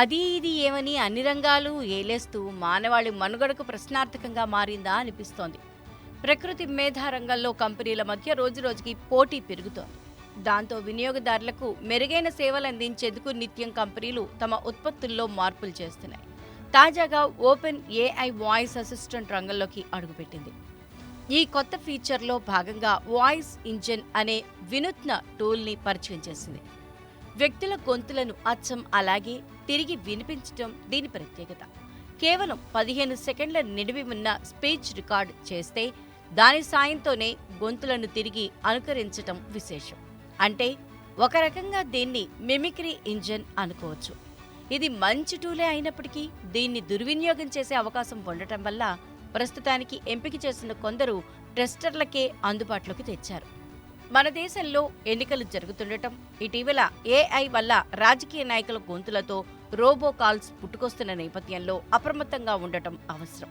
అది ఇది ఏమని అన్ని రంగాలు ఏలేస్తూ మానవాళి మనుగడకు ప్రశ్నార్థకంగా మారిందా అనిపిస్తోంది. ప్రకృతి మేధా రంగంలో కంపెనీల మధ్య రోజురోజుకి పోటీ పెరుగుతోంది. దాంతో వినియోగదారులకు మెరుగైన సేవలు అందించేందుకు నిత్యం కంపెనీలు తమ ఉత్పత్తుల్లో మార్పులు చేస్తున్నాయి. తాజాగా ఓపెన్ ఏఐ వాయిస్ అసిస్టెంట్ రంగంలోకి అడుగుపెట్టింది. ఈ కొత్త ఫీచర్లో భాగంగా వాయిస్ ఇంజిన్ అనే వినూత్న టూల్ని పరిచయం చేసింది. వ్యక్తుల గొంతులను అచ్చం అలాగే తిరిగి వినిపించటం దీని ప్రత్యేకత. కేవలం పదిహేను సెకండ్ల నిడివి ఉన్న స్పీచ్ రికార్డ్ చేస్తే దాని సాయంతోనే గొంతులను తిరిగి అనుకరించటం విశేషం. అంటే ఒక రకంగా దీన్ని మిమిక్రీ ఇంజన్ అనుకోవచ్చు. ఇది మంచి టూలే అయినప్పటికీ దీన్ని దుర్వినియోగం చేసే అవకాశం ఉండటం వల్ల ప్రస్తుతానికి ఎంపిక చేసిన కొందరు టెస్టర్లకే అందుబాటులోకి తెచ్చారు. మన దేశంలో ఎన్నికలు జరుగుతుండటం ఇటీవల ఏఐ వల్ల రాజకీయ నాయకుల గొంతులతో రోబో కాల్స్ పుట్టుకొస్తున్న నేపథ్యంలో అప్రమత్తంగా ఉండటం అవసరం.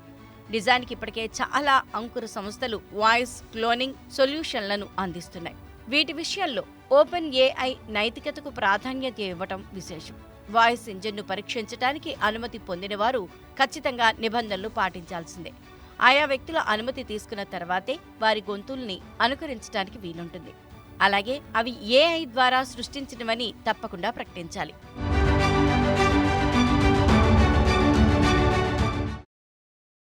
నిజానికి ఇప్పటికే చాలా అంకుర సంస్థలు వాయిస్ క్లోనింగ్ సొల్యూషన్లను అందిస్తున్నాయి. వీటి విషయంలో ఓపెన్ ఏఐ నైతికతకు ప్రాధాన్యత ఇవ్వటం విశేషం. వాయిస్ ఇంజిన్ను పరీక్షించడానికి అనుమతి పొందిన వారు ఖచ్చితంగా నిబంధనలు పాటించాల్సిందే. ఆయా వ్యక్తుల అనుమతి తీసుకున్న తర్వాతే వారి గొంతుల్ని అనుకరించడానికి వీలుంటుంది. అలాగే అవి ఏఐ ద్వారా సృష్టించినవని తప్పకుండా ప్రకటించాలి.